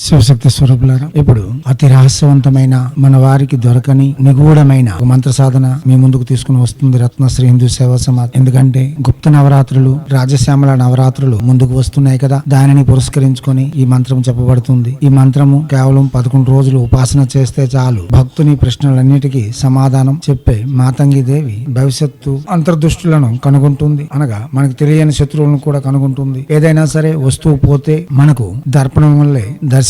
శివశక్తి స్వరూపులారా ఇప్పుడు అతి రహస్యవంతమైన మన వారికి దొరకని నిగూఢమైన ఒక మంత్ర సాధన మీ ముందుకు తీసుకుని వస్తుంది. రత్నశ్రీ హిందూ సేవా సమాజ్. ఎందుకంటే గుప్త నవరాత్రులు రాజశ్యామల నవరాత్రులు ముందుకు వస్తున్నాయి కదా. దానిని పురస్కరించుకొని ఈ మంత్రం చెప్పబడుతుంది. ఈ మంత్రము కేవలం పదకొండు రోజులు ఉపాసన చేస్తే చాలు. భక్తుని ప్రశ్నలన్నిటికీ సమాధానం చెప్పే మాతంగి దేవి భవిష్యత్తు అంతర్దృష్టులను కనుగొంటుంది. అనగా మనకు తెలియని శత్రువులను కూడా కనుగొంటుంది. ఏదైనా సరే వస్తువు పోతే మనకు దర్పణం వల్లే దర్శనం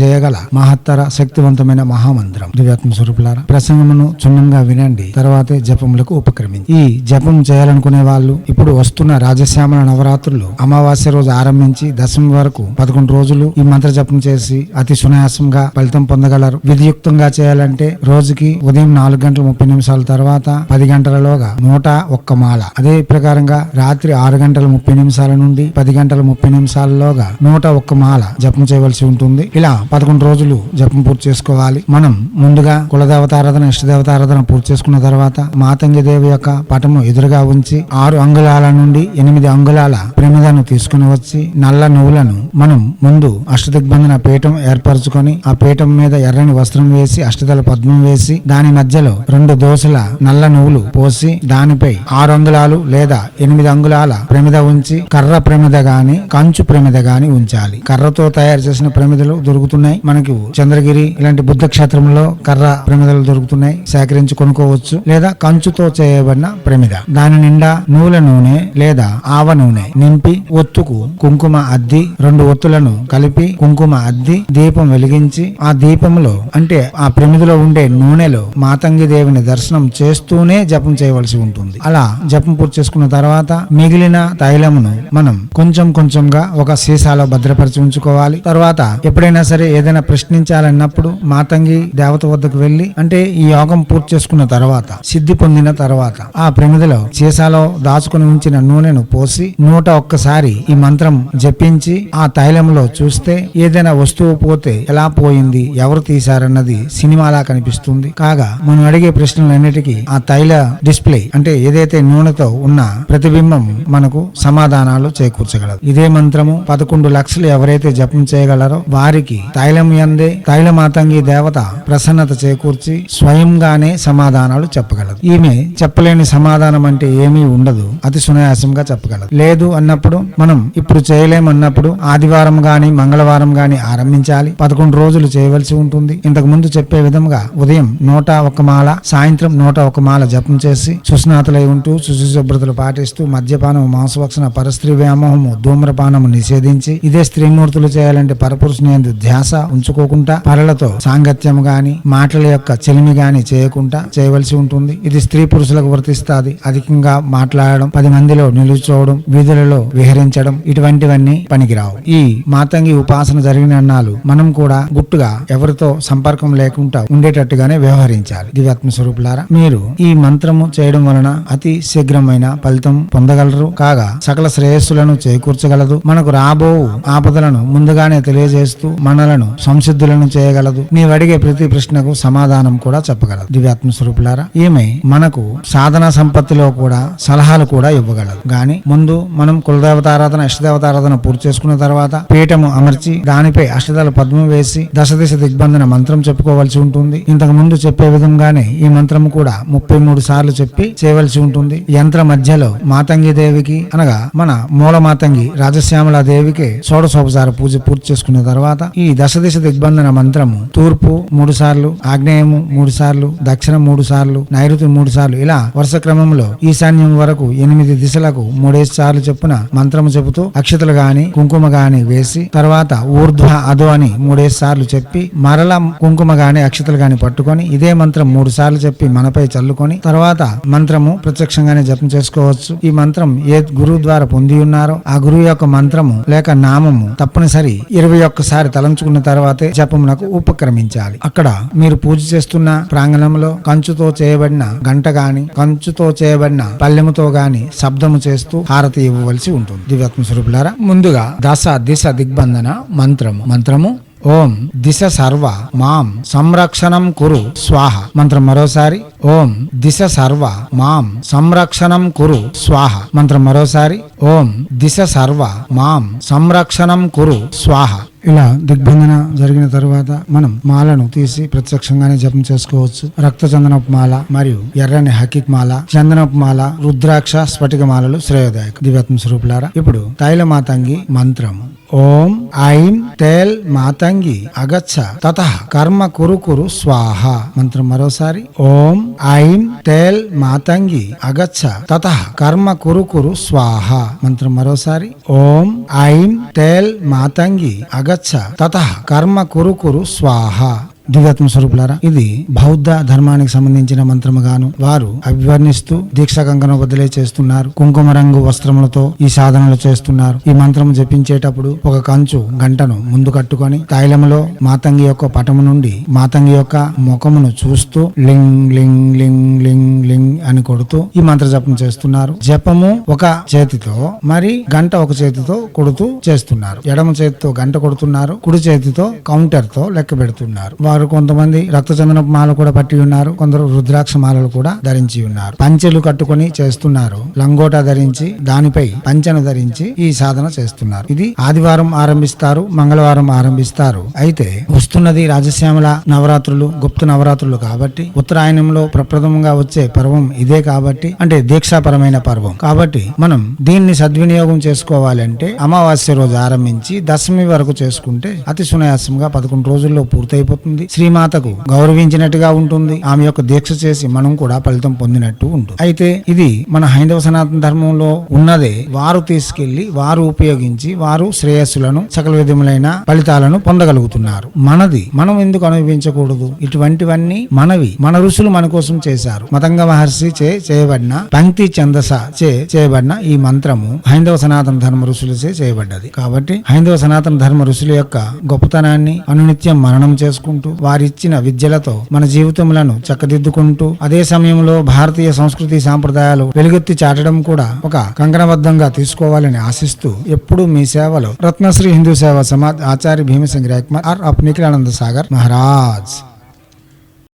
చేయగల మహత్తర శక్తివంతమైన మహామంత్రం. దివ్యాత్మ స్వరూపులారా ప్రసంగమును క్షుణ్ణంగా వినండి. తర్వాతే జపములకు ఉపక్రమించి. ఈ జపం చేయాలనుకునే వాళ్ళు ఇప్పుడు వస్తున్న రాజశ్యామల నవరాత్రులు అమావాస్య రోజు ఆరంభించి దశమి వరకు పదకొండు రోజులు ఈ మంత్ర జపం చేసి అతి సునాయాసంగా ఫలితం పొందగలరు. విధియుక్తంగా చేయాలంటే రోజుకి ఉదయం నాలుగు గంటల ముప్పై నిమిషాల తర్వాత పది గంటలలోగా నూట ఒక్క మాల. అదే ప్రకారంగా రాత్రి ఆరు గంటల ముప్పై నిమిషాల నుండి పది గంటల ముప్పై నిమిషాలలోగా నూట ఒక్క మాల జపం చేయవలసి ఉంటుంది. ఇలా పదకొండు రోజులు జపం పూర్తి చేసుకోవాలి. మనం ముందుగా కులదేవతారాధన ఇష్టదేవతారాధన పూర్తి చేసుకున్న తర్వాత మాతంగి దేవి యొక్క పటము ఎదురుగా ఉంచి ఆరు అంగుళాల నుండి ఎనిమిది అంగుళాల ప్రమిదను తీసుకుని వచ్చి నల్ల నువ్వులను మనం ముందు అష్టదిగ్బంధన పీఠం ఏర్పరచుకొని ఆ పీఠం మీద ఎర్రని వస్త్రం వేసి అష్టదల పద్మం వేసి దాని మధ్యలో రెండు దోశల నల్ల నువ్వులు పోసి దానిపై ఆరు అంగుళాలు లేదా ఎనిమిది అంగుళాల ప్రమిద ఉంచి కర్ర ప్రమిద గాని కంచు ప్రమిద గాని ఉంచాలి. కర్రతో తయారు చేసిన ప్రమిద ప్రమిదలు దొరుకుతున్నాయి. మనకు చంద్రగిరి ఇలాంటి బుద్ధ క్షేత్రంలో కర్ర ప్రమిదలు దొరుకుతున్నాయి. సేకరించి కొనుక్కోవచ్చు లేదా కంచుతో చేయబడిన ప్రమిద. దాని నిండా నూల నూనె లేదా ఆవ నూనె నింపి ఒత్తుకు కుంకుమ అద్ది రెండు ఒత్తులను కలిపి కుంకుమ అద్ది దీపం వెలిగించి ఆ దీపంలో అంటే ఆ ప్రమిదిలో ఉండే నూనెలో మాతంగి దేవిని దర్శనం చేస్తూనే జపం చేయవలసి ఉంటుంది. అలా జపం పూర్తి చేసుకున్న తర్వాత మిగిలిన తైలమును మనం కొంచెం కొంచెంగా ఒక సీసాలో భద్రపరిచి ఉంచుకోవాలి. తర్వాత ఎప్పుడైనా సరే ఏదైనా ప్రశ్నించాలన్నప్పుడు మాతంగి దేవత వద్దకు వెళ్ళి అంటే ఈ యోగం పూర్తి చేసుకున్న తర్వాత సిద్ధి పొందిన తర్వాత ఆ ప్రమిదిలో సీసాలో దాచుకుని ఉంచిన నూనెను పోసి నూట ఒక్కసారి ఈ మంత్రం జపించి ఆ తైలంలో చూస్తే ఏదైనా వస్తువు పోతే ఎలా పోయింది ఎవరు తీశారన్నది సినిమాలా కనిపిస్తుంది. కాగా మనం అడిగే ప్రశ్నలన్నిటికీ ఆ తైల డిస్ప్లే అంటే ఏదైతే నూనెతో ఉన్న ప్రతిబింబం మనకు సమాధానాలు చేకూర్చగలదు. ఇదే మంత్రము పదకొండు లక్షలు ఎవరైతే జపం చేయగలరో వారికి తైలం ఎందే తైలమాతంగి దేవత ప్రసన్నత చేకూర్చి స్వయంగానే సమాధానాలు చెప్పగలదు. ఈమె చెప్పలేని సమాధానం అంటే ఏమీ ఉండదు అతి సునాయాసంగా చెప్పగలదు. లేదు అన్నప్పుడు మనం ఇప్పుడు చేయలేమన్నప్పుడు ఆదివారం గాని మంగళవారం గాని ఆరంభించాలి. పదకొండు రోజులు చేయవలసి ఉంటుంది. ఇంతకు ముందు చెప్పే విధంగా ఉదయం నూట ఒక మాల సాయంత్రం నూట ఒక మాల జపం చేసి సుస్నాతులై ఉంటూ శుశుశుభ్రతలు పాటిస్తూ మద్యపానం మాంసభక్షణ పరస్త్రీ వ్యామోహము ధూమ్రపానము నిషేధించి ఇదే స్త్రీమూర్తులు చేయాలంటే పరపురుష యందు ధ్యాస ఉంచుకోకుండా పరలతో సాంగత్యం గాని మాటల యొక్క చెలిమి గాని చేయకుండా చేయవలసి ఉంటుంది. ఇది స్త్రీ పురుషులకు వర్తిస్తాది. అధికంగా మాట్లాడడం పది మందిలో నిలుచోవడం వీధులలో విహరించడం ఇటువంటివన్నీ పనికిరావు. ఈ మాతంగి ఉపాసన జరిగిన అన్నాలు మనం కూడా గుట్టుగా ఎవరితో సంపర్కం లేకుండా ఉండేటట్టుగానే వ్యవహరించాలి. దివ్యాత్మ స్వరూపులారా మీరు ఈ మంత్రము చేయడం వలన అతి శీఘ్రమైన ఫలితం పొందగలరు. కాగా సకల శ్రేయస్సులను చేకూర్చగలదు. మనకు రాబో ఆపదలను ముందుగానే చేస్తూ మనలను సంసిద్ధులను చేయగలదు. నీవు అడిగే ప్రతి ప్రశ్నకు సమాధానం కూడా చెప్పగలదు. దివ్యాత్మ స్వరూపులారా ఈమె మనకు సాధన సంపత్తిలో కూడా సలహాలు కూడా ఇవ్వగలదు. గాని ముందు మనం కులదేవతారాధన ఇష్టదేవతారాధన పూర్తి చేసుకున్న తర్వాత పీఠము అమర్చి దానిపై అష్టదల పద్మం వేసి దశ దిశ దిగ్బంధన మంత్రం చెప్పుకోవలసి ఉంటుంది. ఇంతకు ముందు చెప్పే విధంగానే ఈ మంత్రం కూడా ముప్పై మూడు సార్లు చెప్పి చేయవలసి ఉంటుంది. యంత్ర మధ్యలో మాతంగి దేవికి అనగా మన మూల మాతంగి రాజశ్యామల దేవికి షోడశోపచార పూజ పూర్తి చేసుకున్న తర్వాత ఈ దశ దిశ దిగ్బంధన మంత్రము తూర్పు మూడు సార్లు ఆగ్నేయము మూడు సార్లు దక్షిణం మూడు సార్లు నైరుతి మూడు సార్లు ఇలా వరుస క్రమంలో ఈశాన్యం వరకు ఎనిమిది దిశలకు మూడేసి సార్లు చెప్పున మంత్రము చెబుతూ అక్షతలు గాని కుంకుమ గాని వేసి తర్వాత ఊర్ధ్వ అదో అని మూడేసి సార్లు చెప్పి మరల కుంకుమ గాని అక్షతలు గాని పట్టుకొని ఇదే మంత్రం మూడు సార్లు చెప్పి మనపై చల్లుకొని తర్వాత మంత్రము ప్రత్యక్షంగానే జపం చేసుకోవచ్చు. ఈ మంత్రం ఏ గురువు ద్వారా పొంది ఉన్నారో ఆ గురువు యొక్క మంత్రము లేక నామము తప్పనిసరి ఇరవై ఒక్క ఒకసారి తలంచుకున్న తర్వాతే జపమునకు ఉపక్రమించాలి. అక్కడ మీరు పూజ చేస్తున్న ప్రాంగణంలో కంచుతో చేయబడిన గంట గాని కంచుతో చేయబడిన పల్లెముతో గాని శబ్దము చేస్తూ హారతి ఇవ్వవలసి ఉంటుంది. దివ్యాత్మ స్వరూపులారా ముందుగా దశ దిశ దిగ్బంధన మంత్రము. మంత్రము ఓం దిశ సర్వ మాం సంరక్షణం కురు స్వాహ. మంత్రం మరోసారి ఓం దిశ సర్వ మాం సంరక్షణం కురు స్వాహ. మంత్రం మరోసారి ఓం దిశ సర్వ మాం సంరక్షణం కురు స్వాహ. ఇలా దిగ్బంధన జరిగిన తరువాత మనం మాలను తీసి ప్రత్యక్షంగానే జపం చేసుకోవచ్చు. రక్త చందనపు మాల మరియు ఎర్రని హకిక్ మాల చందనపు మాల రుద్రాక్ష స్ఫటిక మాలలు శ్రేయోదాయక. దివ్యాత్మ స్వరూపులారా ఇప్పుడు తైల మాతంగి మంత్రము. ఓం ఐం తేల్ మాతంగి అగచ్చ తత కర్మ కురు కురు స్వాహ. మంత్రం మరోసారి. ఓం ఐం తేల్ మాతంగి అగచ్చ తత కర్మ కురు కురు స్వాహ. మంత్రం మరోసారి. ఓం ఐం తేల్ మాతంగి అగచ్చ తత కర్మ కురు కురు స్వాహ. దివ్యాత్మ స్వరూపులారా ఇది బౌద్ధ ధర్మానికి సంబంధించిన మంత్రముగాను వారు అభివర్ణిస్తూ దీక్ష కంకణ బదిలీ చేస్తున్నారు. కుంకుమ రంగు వస్త్రములతో ఈ సాధనలు చేస్తున్నారు. ఈ మంత్రము జపించేటప్పుడు ఒక కంచు గంటను ముందు కట్టుకొని తైలములో మాతంగి యొక్క పటము నుండి మాతంగి యొక్క ముఖమును చూస్తూ లింగ్ లింగ్ లింగ్ లింగ్ లింగ్ అని కొడుతూ ఈ మంత్ర జపం చేస్తున్నారు. జపము ఒక చేతితో మరి గంట ఒక చేతితో కొడుతూ చేస్తున్నారు. ఎడమ చేతితో గంట కొడుతున్నారు. కుడి చేతితో కౌంటర్తో లెక్క పెడుతున్నారు. వారు కొంతమంది రక్తచందన మాల కూడా పట్టి ఉన్నారు. కొందరు రుద్రాక్ష మాలలు కూడా ధరించి ఉన్నారు. పంచెలు కట్టుకొని చేస్తున్నారు. లంగోటా ధరించి దానిపై పంచెను ధరించి ఈ సాధన చేస్తున్నారు. ఇది ఆదివారం ఆరంభిస్తారు మంగళవారం ఆరంభిస్తారు. అయితే వస్తున్నది రాజశ్యామల నవరాత్రులు గుప్త నవరాత్రులు కాబట్టి ఉత్తరాయణంలో ప్రప్రథమంగా వచ్చే పర్వం ఇదే కాబట్టి అంటే దీక్షాపరమైన పర్వం. కాబట్టి మనం దీన్ని సద్వినియోగం చేసుకోవాలంటే అమావాస్య రోజు ఆరంభించి దశమి వరకు చేసుకుంటే అతి సునాయాసంగా పదకొండు రోజుల్లో పూర్తయిపోతుంది. శ్రీమాతకు గౌరవించినట్టుగా ఉంటుంది. ఆమె యొక్క దీక్ష చేసి మనం కూడా ఫలితం పొందినట్టు ఉంటుంది. అయితే ఇది మన హైందవ సనాతన ధర్మంలో ఉన్నదే. వారు తీసుకెళ్ళి వారు ఉపయోగించి వారు శ్రేయస్సులను సకల విధములైన ఫలితాలను పొందగలుగుతున్నారు. మనది మనం ఎందుకు అనుభవించకూడదు? ఇటువంటివన్నీ మనవి మన ఋషులు మన కోసం చేశారు. మతంగ మహర్షి చే చేయబడిన పంక్తి ఛందస చే చేయబడిన ఈ మంత్రము హైందవ సనాతన ధర్మ ఋషులచే చేయబడ్డది. కాబట్టి హైందవ సనాతన ధర్మ ఋషుల యొక్క గొప్పతనాన్ని అనునిత్యం మననం చేసుకుంటూ వారిచ్చిన విద్యలతో మన జీవితములను చక్కదిద్దుకుంటూ అదే సమయంలో భారతీయ సంస్కృతి సాంప్రదాయాలు వెలుగెత్తి చాటడం కూడా ఒక కంకణబద్ధంగా తీసుకోవాలని ఆశిస్తూ ఎప్పుడు మీ సేవలో రత్నశ్రీ హిందూ సేవా సమాజ్ ఆచార్య భీమసింగ్ రేక్మర్ ఆర్ అప్ నిఖిలానంద సాగర్ మహారాజ్.